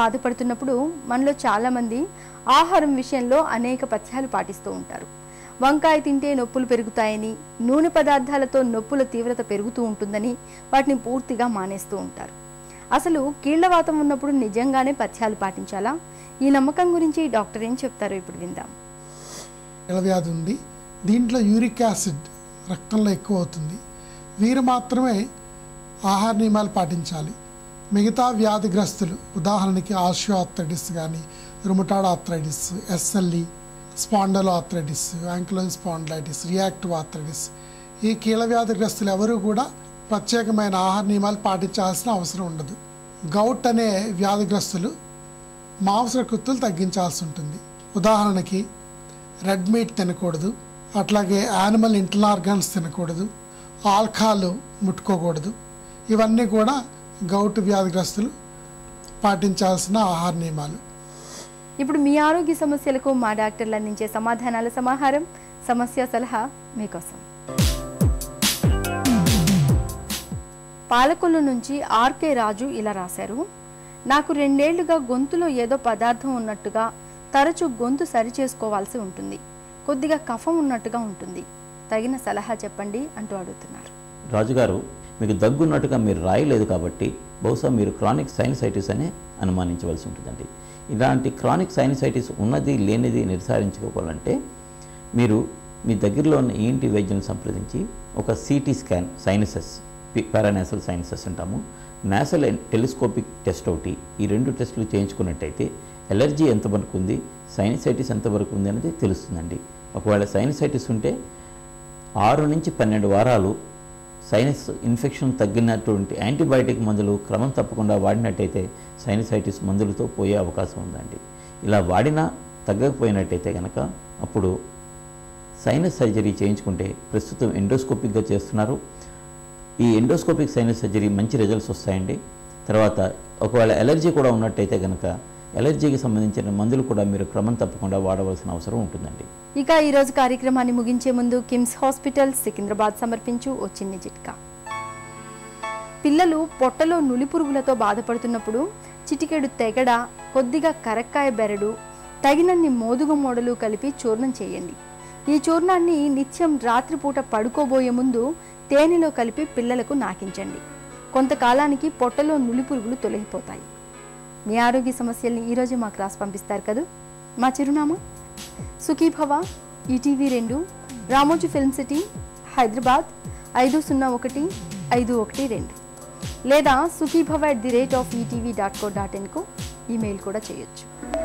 బాధపడుతున్నప్పుడు మనలో చాలామంది ఆహారం విషయంలో అనేక పథ్యాలు పాటిస్తూ ఉంటారు. వంకాయ తింటే నొప్పులు పెరుగుతాయని నూనె పదార్థాలతో నొప్పుల తీవ్రత పెరుగుతూ ఉంటుందని వాటిని పూర్తిగా మానేస్తూ ఉంటారు. అసలు కీళ్ళవాతం ఉన్నప్పుడు నిజంగానే పథ్యాలు పాటించాలా? ఈ నమ్మకం గురించి డాక్టర్ ఏం చెప్తారో ఇప్పుడు విందాం. కీళ్ళవ్యాధి ఉంది. దీంట్లో యూరిక్ యాసిడ్ రక్తంలో ఎక్కువ అవుతుంది. వీరు మాత్రమే ఆహార నియమాలు పాటించాలి. మిగతా వ్యాధిగ్రస్తులు ఉదాహరణకి ఆషియో ఆర్థరైటిస్ కానీ rheumatoid arthritis SLE spondylo arthritis ankylosing spondylitis reactive arthritis ఈ కీళ్ళ వ్యాధిగ్రస్తులు ఎవరు కూడా ప్రత్యేకమైన ఆహార నియమాలు పాటించాల్సిన అవసరం ఉండదు. గౌట్ అనే వ్యాధిగ్రస్తులు మాంసకృత్తులు తగ్గించాల్సి ఉంటుంది. ఉదాహరణకి రెడ్ మీట్ తినకూడదు అట్లాగే యానిమల్ ఇంటర్నల్ తినకూడదు ఆల్కహాల్ ముట్టుకోకూడదు ఇవన్నీ కూడా గౌటు వ్యాధిగ్రస్తులు పాటించాల్సిన ఆహార నియమాలు. ఇప్పుడు మీ ఆరోగ్య సమస్యలకు మా డాక్టర్లు అందించే సమాధానాల సమాహారం సమస్య సలహా మీకోసం పాలకొల్లు నుంచి ఆర్కే రాజు ఇలా రాశారు. నాకు రెండేళ్ళుగా గొంతులో ఏదో పదార్థం ఉన్నట్టుగా తరచూ గొంతు సరిచేసుకోవాల్సి ఉంటుంది. కొద్దిగా కఫం ఉన్నట్టుగా ఉంటుంది. తగిన సలహా చెప్పండి అంటూ అడుగుతున్నారు. రాజుగారు మీకు దగ్గున్నట్టుగా మీరు రాయలేదు కాబట్టి బహుశా మీరు క్రానిక్ సైనసైటిస్ అనే అనుమానించవలసి ఉంటుందండి. ఇలాంటి క్రానిక్ సైనసైటిస్ ఉన్నది లేనిది నిర్ధారించుకోవాలంటే మీరు మీ దగ్గరలో ఉన్న ఈఎన్టీ వైద్యుని సంప్రదించి ఒక CT scan sinuses paranasal sinuses అంటాము. నాసల్ టెలిస్కోపిక్ టెస్ట్ ఒకటి. ఈ రెండు టెస్టులు చేయించుకున్నట్టయితే ఎలర్జీ ఎంతవరకు ఉంది సైనసైటిస్ ఎంతవరకు ఉంది అనేది తెలుస్తుందండి. ఒకవేళ సైనసైటిస్ ఉంటే ఆరు నుంచి పన్నెండు వారాలు సైనస్ ఇన్ఫెక్షన్ తగ్గినటువంటి యాంటీబయాటిక్ మందులు క్రమం తప్పకుండా వాడినట్టయితే సైనసైటిస్ మందులతో పోయే అవకాశం ఉందండి. ఇలా వాడినా తగ్గకపోయినట్టయితే కనుక అప్పుడు సైనస్ సర్జరీ చేయించుకుంటే ప్రస్తుతం ఎండోస్కోపిక్గా చేస్తున్నారు. ఈ ఎండోస్కోపిక్ సైనస్ సర్జరీ మంచి రిజల్ట్స్ వస్తాయండి. తర్వాత ఒకవేళ ఎలర్జీ కూడా ఉన్నట్టయితే కనుక ఎలర్జీకి సంబంధించిన మందులు కూడా మీరు క్రమం తప్పకుండా వాడవలసిన అవసరం ఉంటుందండి. ఇక ఈరోజు కార్యక్రమాన్ని ముగించే ముందు కిమ్స్ హాస్పిటల్ సికింద్రాబాద్ సమర్పించు ఓ చిన్ని చిట్కా. పిల్లలు పొట్టలో నులి పురుగులతో బాధపడుతున్నప్పుడు చిటికెడు తెగడ కొద్దిగా కరక్కాయ బెరడు తగినన్ని మోదుగ మోడలు కలిపి చూర్ణం చేయండి. ఈ చూర్ణాన్ని నిత్యం రాత్రిపూట పడుకోబోయే ముందు తేనెలో కలిపి పిల్లలకు నాకించండి. కొంతకాలానికి పొట్టలో నులిపురుగులు తొలగిపోతాయి. మీ ఆరోగ్య సమస్యల్ని ఈరోజు మాకు రాసి పంపిస్తారు కదా? మా చిరునామా? సుఖీభవ ఈటీవీ రెండు రామోజీ ఫిల్మ్ సిటీ హైదరాబాద్ ఐదు సున్నా ఒకటి ఐదు ఒకటి రెండు. లేదా Sukhibhava at the rate of ETV dot co dot ఇన్కు email కూడా చేయొచ్చు.